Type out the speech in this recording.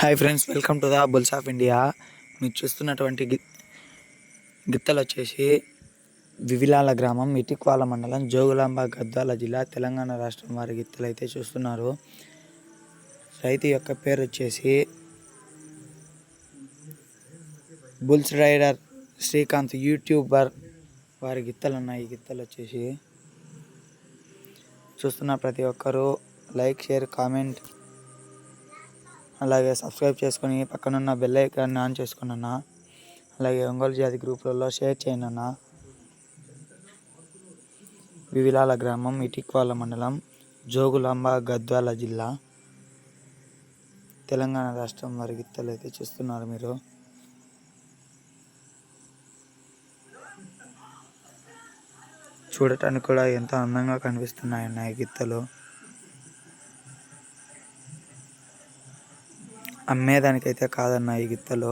Hi friends welcome to the bulls of India. మీరు చూస్తున్నటువంటి గి గిత్తలు వచ్చేసి వివిలాల గ్రామం ఇటిక్వాల మండలం జోగులాంబ గద్వాల జిల్లా తెలంగాణ రాష్ట్రం వారి గిత్తలు అయితే చూస్తున్నారు. రైతు యొక్క పేరు వచ్చేసి బుల్స్ రైడర్ శ్రీకాంత్ యూట్యూబర్ వారి గిత్తలు ఉన్నాయి. ఈ గిత్తలు వచ్చేసి చూస్తున్న ప్రతి ఒక్కరూ లైక్ షేర్ కామెంట్ అలాగే సబ్స్క్రైబ్ చేసుకొని పక్కనున్న బెల్ ఐకాన్ని ఆన్ చేసుకుని అన్న. అలాగే ఒంగోలు జాతి గ్రూపులలో షేర్ చేయండి అన్న. వివిలాల గ్రామం ఇటిక్వాల మండలం జోగులాంబ గద్వాల జిల్లా. తెలంగాణ రాష్ట్రం వారి గిత్తలు అయితే చూస్తున్నారు మీరు. చూడటానికి కూడా ఎంతో అందంగా కనిపిస్తున్నాయన్న ఈ గిత్తలు. అమ్మేదానికైతే కాదన్న ఈ గిత్తలు